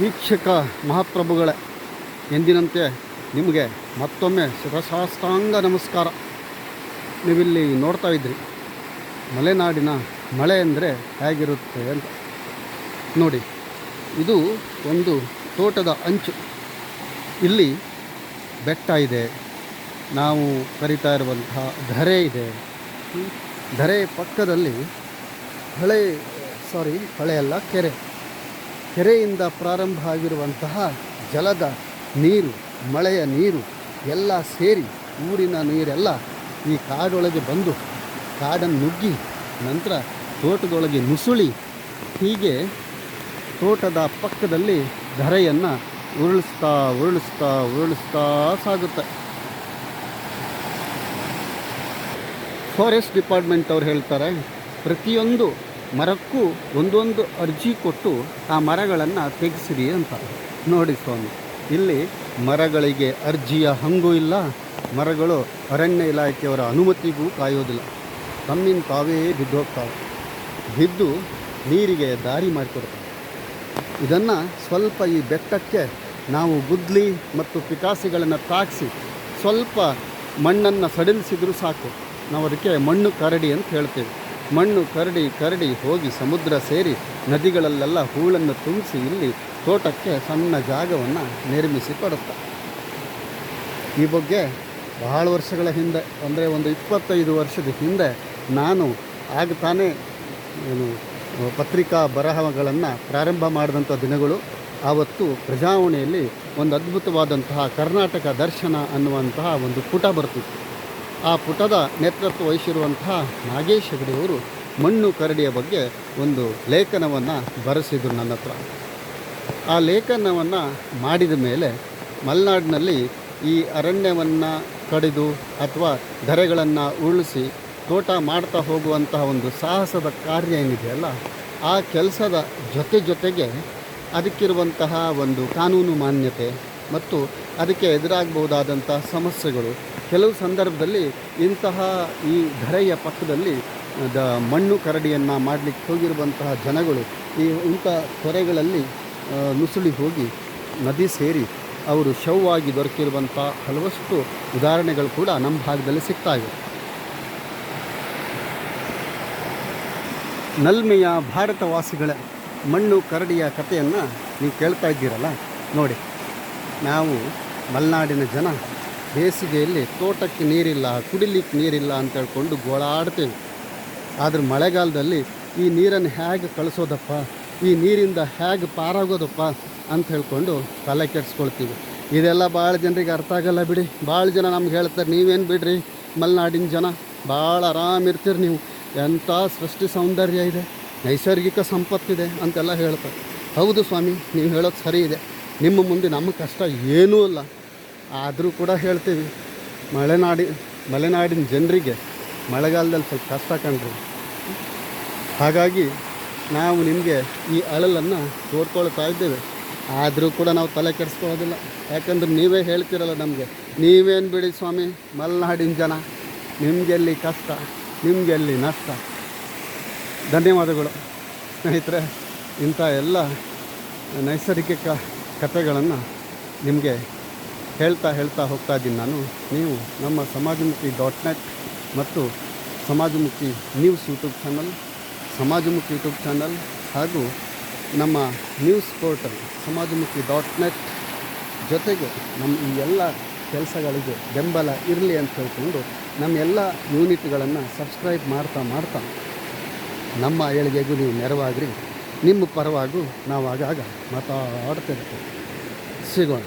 ವೀಕ್ಷಕ ಮಹಾಪ್ರಭುಗಳೇ, ಎಂದಿನಂತೆ ನಿಮಗೆ ಮತ್ತೊಮ್ಮೆ ಶಿರಸಾಷ್ಟಾಂಗ ನಮಸ್ಕಾರ. ನೀವಿಲ್ಲಿ ನೋಡ್ತಾ ಇದ್ರಿ, ಮಲೆನಾಡಿನ ಮಳೆ ಅಂದರೆ ಹೇಗಿರುತ್ತೆ ಅಂತ. ನೋಡಿ, ಇದು ಒಂದು ತೋಟದ ಅಂಚು. ಇಲ್ಲಿ ಬೆಟ್ಟ ಇದೆ, ನಾವು ಕರಿತಾ ಇರುವಂತಹ ಧರೆ ಇದೆ. ಧರೆ ಪಕ್ಕದಲ್ಲಿ ಹಳೆ ಸಾರಿ ಹಳೆಯಲ್ಲ ಕೆರೆ. ಕೆರೆಯಿಂದ ಪ್ರಾರಂಭ ಆಗಿರುವಂತಹ ಜಲದ ನೀರು, ಮಳೆಯ ನೀರು ಎಲ್ಲ ಸೇರಿ ಊರಿನ ನೀರೆಲ್ಲ ಈ ಕಾಡೊಳಗೆ ಬಂದು ಕಾಡನ್ನು ನುಗ್ಗಿ ನಂತರ ತೋಟದೊಳಗೆ ನುಸುಳಿ ಹೀಗೆ ತೋಟದ ಪಕ್ಕದಲ್ಲಿ ಧರೆಯನ್ನು ಉರುಳಿಸ್ತಾ ಉರುಳಿಸ್ತಾ ಉರುಳಿಸ್ತಾ ಸಾಗುತ್ತೆ. ಫಾರೆಸ್ಟ್ ಡಿಪಾರ್ಟ್ಮೆಂಟ್ ಅವ್ರು ಹೇಳ್ತಾರೆ, ಪ್ರತಿಯೊಂದು ಮರಕ್ಕೂ ಒಂದೊಂದು ಅರ್ಜಿ ಕೊಟ್ಟು ಆ ಮರಗಳನ್ನು ತೆಗೆಸಿರಿ ಅಂತ. ನೋಡಿ ಸ್ವಾಮಿ, ಇಲ್ಲಿ ಮರಗಳಿಗೆ ಅರ್ಜಿಯ ಹಂಗೂ ಇಲ್ಲ, ಮರಗಳು ಅರಣ್ಯ ಇಲಾಖೆಯವರ ಅನುಮತಿಗೂ ಕಾಯೋದಿಲ್ಲ. ತಮ್ಮಿಂದ ತಾವೇ ಬಿದ್ದೋಗ್ತಾವೆ. ಬಿದ್ದು ನೀರಿಗೆ ದಾರಿ ಮಾಡಿಕೊಡ್ತವೆ ಇದನ್ನು ಸ್ವಲ್ಪ ಈ ಬೆಟ್ಟಕ್ಕೆ ನಾವು ಗುದ್ಲಿ ಮತ್ತು ಪಿಕಾಸಿಗಳನ್ನು ತಾಗಿಸಿ ಸ್ವಲ್ಪ ಮಣ್ಣನ್ನು ಸಡಿಲಿಸಿದರೂ ಸಾಕು. ನಾವು ಅದಕ್ಕೆ ಮಣ್ಣು ಕರಡಿ ಅಂತ ಹೇಳ್ತೇವೆ. ಮಣ್ಣು ಕರಡಿ ಕರಡಿ ಹೋಗಿ ಸಮುದ್ರ ಸೇರಿ ನದಿಗಳಲ್ಲೆಲ್ಲ ಹೂಳನ್ನು ತುಂಬಿಸಿ ಇಲ್ಲಿ ತೋಟಕ್ಕೆ ಸಣ್ಣ ಜಾಗವನ್ನು ನಿರ್ಮಿಸಿ ಕೊಡುತ್ತೆ. ಈ ಬಗ್ಗೆ ಬಹಳ ವರ್ಷಗಳ ಹಿಂದೆ, ಅಂದರೆ ಒಂದು ಇಪ್ಪತ್ತೈದು ವರ್ಷದ ಹಿಂದೆ ನಾನು ಆಗ ತಾನೇ ಏನು, ಪತ್ರಿಕಾ ಬರಹಗಳನ್ನು ಪ್ರಾರಂಭ ಮಾಡಿದಂಥ ದಿನಗಳು, ಆವತ್ತು ಪ್ರಜಾವಣೆಯಲ್ಲಿ ಒಂದು ಅದ್ಭುತವಾದಂತಹ ಕರ್ನಾಟಕ ದರ್ಶನ ಅನ್ನುವಂತಹ ಒಂದು ಪುಟ ಬರ್ತಿತ್ತು. ಆ ಪುಟದ ನೇತೃತ್ವ ವಹಿಸಿರುವಂತಹ ನಾಗೇಶ್ ಹೆಗಡೆಯವರು ಮಣ್ಣು ಕರಡಿಯ ಬಗ್ಗೆ ಒಂದು ಲೇಖನವನ್ನು ಬರೆಸಿದರು ನನ್ನ ಹತ್ರ. ಆ ಲೇಖನವನ್ನು ಮಾಡಿದ ಮೇಲೆ ಮಲೆನಾಡಿನಲ್ಲಿ ಈ ಅರಣ್ಯವನ್ನು ಕಡಿದು ಅಥವಾ ಧರೆಗಳನ್ನು ಉರುಳಿಸಿ ತೋಟ ಮಾಡ್ತಾ ಹೋಗುವಂತಹ ಒಂದು ಸಾಹಸದ ಕಾರ್ಯ ಏನಿದೆಯಲ್ಲ, ಆ ಕೆಲಸದ ಜೊತೆ ಜೊತೆಗೆ ಅದಕ್ಕಿರುವಂತಹ ಒಂದು ಕಾನೂನು ಮಾನ್ಯತೆ ಮತ್ತು ಅದಕ್ಕೆ ಎದುರಾಗಬಹುದಾದಂಥ ಸಮಸ್ಯೆಗಳು ಕೆಲವು ಸಂದರ್ಭದಲ್ಲಿ ಇಂತಹ ಈ ಧರೆಯ ಪಕ್ಕದಲ್ಲಿ ದ ಮಣ್ಣು ಕರಡಿಯನ್ನು ಮಾಡಲಿಕ್ಕೆ ಹೋಗಿರುವಂತಹ ಜನಗಳು ಈ ಇಂಥ ತೊರೆಗಳಲ್ಲಿ ನುಸುಳಿ ಹೋಗಿ ನದಿ ಸೇರಿ ಅವರು ಶವವಾಗಿ ದೊರಕಿರುವಂಥ ಹಲವಷ್ಟು ಉದಾಹರಣೆಗಳು ಕೂಡ ನಮ್ಮ ಭಾಗದಲ್ಲಿ ಸಿಗ್ತಾ ಇವೆ. ನಲ್ಮೆಯ ಭಾರತವಾಸಿಗಳ ಮಣ್ಣು ಕರಡಿಯ ಕಥೆಯನ್ನು ನೀವು ಕೇಳ್ತಾ ಇದ್ದೀರಲ್ಲ, ನೋಡಿ. ನಾವು ಮಲೆನಾಡಿನ ಜನ ಬೇಸಿಗೆಯಲ್ಲಿ ತೋಟಕ್ಕೆ ನೀರಿಲ್ಲ, ಕುಡಿಲಿಕ್ಕೆ ನೀರಿಲ್ಲ ಅಂತ ಹೇಳ್ಕೊಂಡು ಗೋಳಾಡ್ತೇವೆ ಆದರೆ ಮಳೆಗಾಲದಲ್ಲಿ ಈ ನೀರನ್ನು ಹೇಗೆ ಕಳಿಸೋದಪ್ಪ? ಈ ನೀರಿಂದ ಹೇಗೆ ಪಾರಾಗೋದಪ್ಪ? ಅಂತ ಹೇಳ್ಕೊಂಡು ತಲೆ ಕೆಡಿಸ್ಕೊಳ್ತೀವಿ. ಇದೆಲ್ಲ ಭಾಳ ಜನರಿಗೆ ಅರ್ಥ ಆಗಲ್ಲ ಬಿಡಿ. ಭಾಳ ಜನ ನಮ್ಗೆ ಹೇಳ್ತಾರೆ, ನೀವೇನು ಬಿಡ್ರಿ? ಮಲೆನಾಡಿನ ಜನ ಭಾಳ ಆರಾಮಿರ್ತೀರಿ ನೀವು. ಎಂಥ ಸೃಷ್ಟಿ ಸೌಂದರ್ಯ ಇದೆ. ನೈಸರ್ಗಿಕ ಸಂಪತ್ತಿದೆ ಅಂತೆಲ್ಲ ಹೇಳ್ತಾರೆ. ಹೌದು ಸ್ವಾಮಿ, ನೀವು ಹೇಳೋದು ಸರಿ ಇದೆ. ನಿಮ್ಮ ಮುಂದೆ ನಮ್ಮ ಕಷ್ಟ ಏನೂ ಇಲ್ಲ ಆದರೂ ಕೂಡ ಹೇಳ್ತೀವಿ. ಮಲೆನಾಡಿ, ಮಲೆನಾಡಿನ ಜನರಿಗೆ ಮಳೆಗಾಲದಲ್ಲಿ ಸ್ವಲ್ಪ ಕಷ್ಟ ಕಂಡ್ರಿ ಹಾಗಾಗಿ ನಾವು ನಿಮಗೆ ಈ ಅಳಲನ್ನು ತೋರ್ಕೊಳ್ತಾ ಇದ್ದೇವೆ. ಆದರೂ ಕೂಡ ನಾವು ತಲೆ ಕೆಡಿಸ್ಕೊಳ್ಳೋದಿಲ್ಲ. ಯಾಕಂದ್ರೆ ನೀವೇ ಹೇಳ್ತಿರಲ್ಲ ನಮಗೆ, ನೀವೇನು ಬಿಡಿ ಸ್ವಾಮಿ, ಮಲೆನಾಡಿನ ಜನ, ನಿಮಗೆಲ್ಲಿ ಕಷ್ಟ, ನಿಮಗೆಲ್ಲಿ ನಷ್ಟ? ಧನ್ಯವಾದಗಳು. ಸ್ನೇಹಿತರೆ, ಇಂಥ ಎಲ್ಲ ನೈಸರ್ಗಿಕ ಕಥೆಗಳನ್ನು ನಿಮಗೆ ಹೇಳ್ತಾ ಹೇಳ್ತಾ ಹೋಗ್ತಾ ಇದ್ದೀನಿ ನಾನು. ನೀವು ನಮ್ಮ ಸಮಾಜಮುಖಿ ಡಾಟ್ ನೆಟ್ ಮತ್ತು Samajamukhi news YouTube channel, Samajamukhi YouTube channel ಹಾಗೂ ನಮ್ಮ news portal Samajamukhi dot net ಜೊತೆಗೆ ನಮ್ಮ ಈ ಎಲ್ಲ ಕೆಲಸಗಳಿಗೆ ಬೆಂಬಲ ಇರಲಿ ಅಂತ ಹೇಳ್ಕೊಂಡು ನಮ್ಮ ಎಲ್ಲ ಯೂನಿಟ್ಗಳನ್ನು ಸಬ್ಸ್ಕ್ರೈಬ್ ಮಾಡ್ತಾ ಮಾಡ್ತಾ ನಮ್ಮ ಏಳಿಗೆಗೂ ನೀವು ನೆರವಾಗ್ರಿ. ನಿಮ್ಮ ಪರವಾಗೂ ನಾವು ಆಗಾಗ ಮಾತಾಡ್ತಿರ್ತೀವಿ ಸಿಗೋಣ.